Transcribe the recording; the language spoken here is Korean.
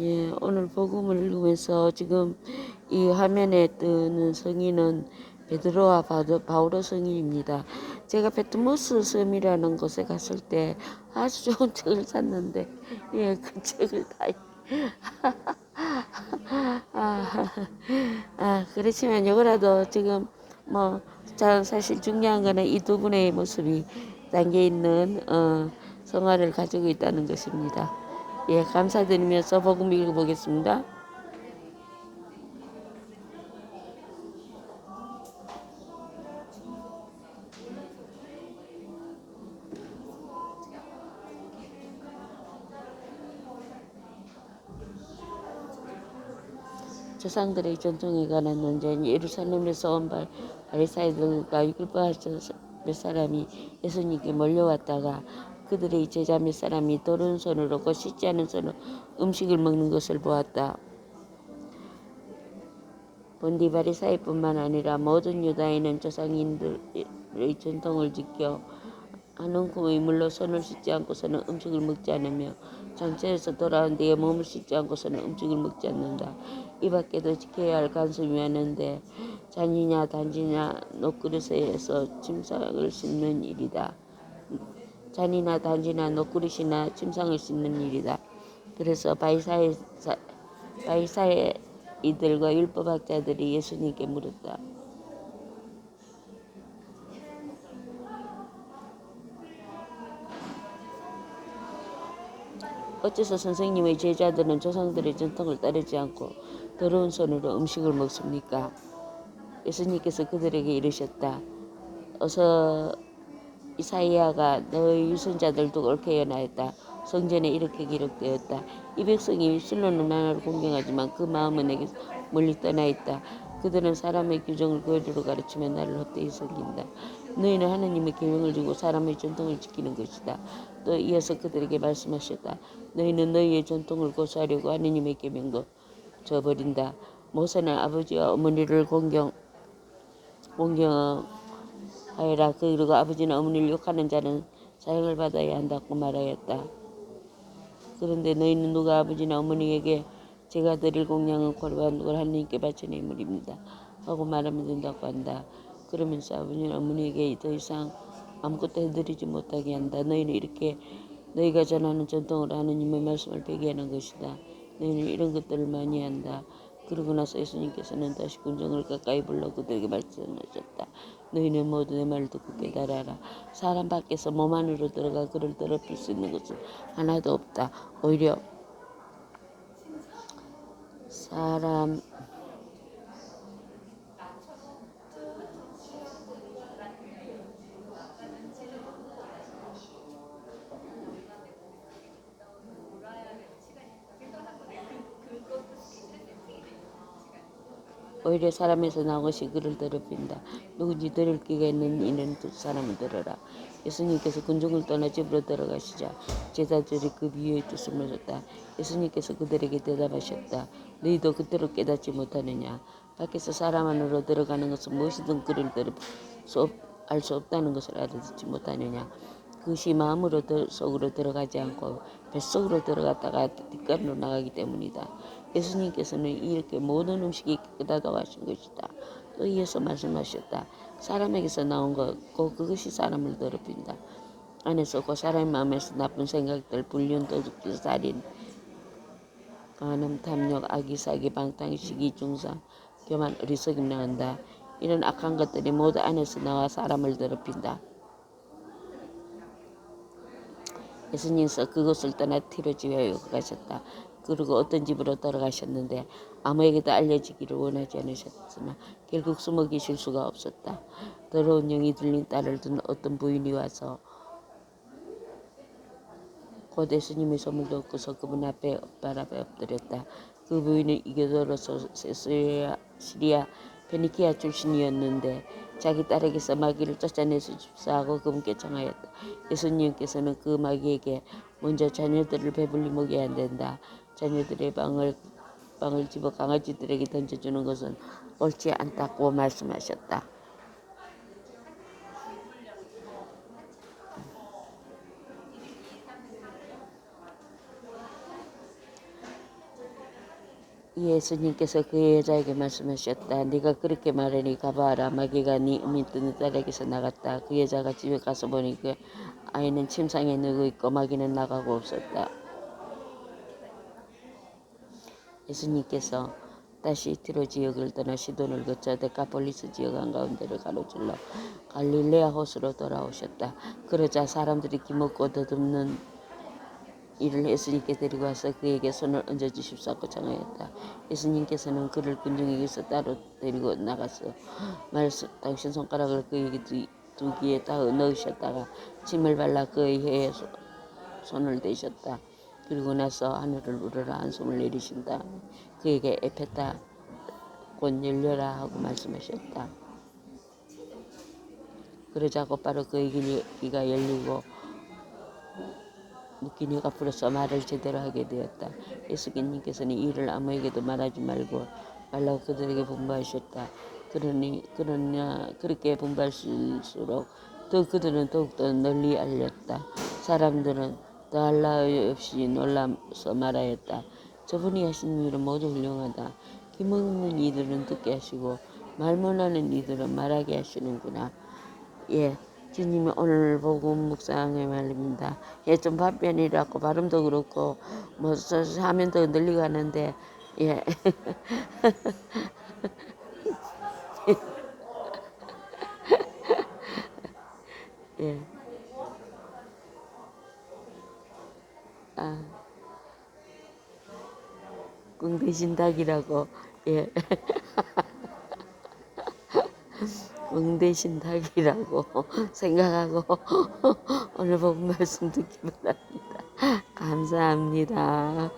예, 오늘 복음을 읽으면서 지금 이 화면에 뜨는 성인은 베드로와 바오로 성인입니다. 제가 베트모스 섬이라는 곳에 갔을 때 아주 좋은 책을 샀는데, 예, 그 책을 다, 아, 아, 그렇지만 이거라도 지금 뭐, 자, 사실 중요한 거는 이 두 분의 모습이 담겨 있는, 어, 성화를 가지고 있다는 것입니다. 예, 감사드리면서 복음 읽어보겠습니다. 조상들의 전통에 관한 논쟁 예루살렘에서 온 발- 바리사이들과 율법학자 몇 사람이 예수님께 몰려왔다가 그들의 제자 몇 사람이 더러운 손으로 곧 씻지 않은 손으로 음식을 먹는 것을 보았다. 본디 바리사이뿐만 아니라 모든 유다인은 조상인들의 전통을 지켜 한웅kum의 물로 손을 씻지 않고서는 음식을 먹지 않으며 장차에서 돌아온 뒤에 몸을 씻지 않고서는 음식을 먹지 않는다. 이 밖에도 지켜야 할 간섭이 많은데 잔이냐 단지냐 녹그릇에서 침상을 씻는 일이다. 잔이나 단지나 녹그릇이나 침상을 씻는 일이다. 그래서 바이사의 바이사의 이들과 율법학자들이 예수님께 물었다. 어째서 선생님의 제자들은 조상들의 전통을 따르지 않고 더러운 손으로 음식을 먹습니까? 예수님께서 그들에게 이르셨다. 어서 이사이아가 너의 유선자들도 옳게 연하였다. 성전에 이렇게 기록되었다. 이 백성이 실로는 나를 공경하지만 그 마음은 내게 멀리 떠나 있다. 그들은 사람의 규정을 그대로 가르치며 나를 헛되이 섬긴다. 너희는 하나님의 계명을 지고 사람의 전통을 지키는 것이다. 또 이어서 그들에게 말씀하셨다. 너희는 너희의 전통을 고수하려고 하나님의 계명도 저버린다. 모세는 아버지와 어머니를 공경 공경 하여라. 그리고 아버지나 어머니를 욕하는 자는 사형을 받아야 한다고 말하였다. 그런데 너희는 누가 아버지나 어머니에게 제가 드릴 공양은 골반을 하나님께 바치는 인물입니다. 하고 말하면 된다고 한다. 그러면서 아버지나 어머니에게 더 이상 아무것도 해드리지 못하게 한다. 너희는 이렇게 너희가 전하는 전통으로 하느님의 말씀을 배기하는 것이다. 너희는 이런 것들을 많이 한다. 그러고 나서 예수님께서는 다시 군정을 가까이 불러 그들에게 말씀하셨다. 너희는 모두 내 말을 듣고 깨달아라. 사람 밖에서 몸 안으로 들어가 그를 더럽힐 수 있는 것은 하나도 없다. 오히려 사람 오히려 사람에서 나온 것이 그를 더럽힌다. 누구지 들을 끼가 있는 이는 두 사람을 들어라. 예수님께서 군중을 떠나 집으로 들어가시자 제자들이 그 비유의 뜻을 물었다. 예수님께서 그들에게 대답하셨다. 너희도 그대로 깨닫지 못하느냐. 밖에서 사람 안으로 들어가는 것은 무엇이든 그를 더럽 알수 없다는 것을 알아듣지 못하느냐. 그것이 마음으로 들- 속으로 들어가지 않고 뱃속으로 들어갔다가 뒷간으로 나가기 때문이다. 예수님께서는 이렇게 모든 음식이 깨끗하다고 하신 것이다. 또 이어서 말씀하셨다. 사람에게서 나온 것, 곧 그것이 사람을 더럽힌다. 안에서 그 사람의 마음에서 나쁜 생각들, 불륜, 도둑질, 살인, 간음, 탐욕, 악의, 사기, 방탕, 시기, 중상, 교만, 어리석임 나온다. 이런 악한 것들이 모두 안에서 나와 사람을 더럽힌다. 예수님께서 그것을 떠나 티로 지하여 가셨다. 그리고 어떤 집으로 돌아가셨는데 아무에게도 알려지기를 원하지 않으셨으나 결국 숨어 계실 수가 없었다. 더러운 영이 들린 딸을 둔 어떤 부인이 와서 곧 예수님의 소문을 듣고서 그분 앞에 발 앞에 엎드렸다. 그 부인은 이교도로서 시리아, 시리아 페니키아 출신이었는데 자기 딸에게서 마귀를 쫓아내서 집사하고 그분께 청하였다. 예수님께서는 그 마귀에게 먼저 자녀들을 배불리 먹여야 된다. 자녀들의 빵을 빵을 집어 강아지들에게 던져주는 것은 옳지 않다고 말씀하셨다. 예수님께서 그 여자에게 말씀하셨다. 네가 그렇게 말하니 가봐라. 마귀가 네 뜨는 딸에게서 나갔다. 그 여자가 집에 가서 보니 그 아이는 침상에 누워 있고 마귀는 나가고 없었다. 예수님께서 다시 티로 지역을 떠나 시돈을 거쳐 데카폴리스 지역 한가운데를 가로질러 갈릴레아 호수로 돌아오셨다. 그러자 사람들이 기먹고 더듬는 일을 예수님께 데리고 와서 그에게 손을 얹어 주십사고 청하였다. 예수님께서는 그를 군중에게서 따로 데리고 나가서 말씀, 당신 손가락을 그에게 두, 두 귀에 다 넣으셨다가 침을 발라 그의 소- 손을 대셨다. 그리고 나서 하늘을 우러러 한숨을 내리신 다음에 그에게 에페타 곧 열려라 하고 말씀하셨다. 그러자 곧바로 그의 귀- 귀가 열리고 묶인 이가 풀어서 말을 제대로 하게 되었다. 예수님께서는 이 일을 아무에게도 말하지 말고 말라고 그들에게 분부하셨다. 그러니 그러냐 그렇게 분부할수록 더 그들은 더욱더 널리 알렸다. 사람들은 나위 없이 놀라서 말하였다. 저분이 하신 일은 모두 훌륭하다. 기먹는 이들은 듣게 하시고 말 못하는 이들은 말하게 하시는구나. 예, 주님이 오늘 복음 묵상의 말입니다. 예, 좀 답변이라고 발음도 그렇고 뭐 늘리고 하는데 예. 예. 꿍 대신 닭이라고 예. 꿍 대신 닭이라고 생각하고 오늘 본 말씀 듣기 바랍니다. 감사합니다.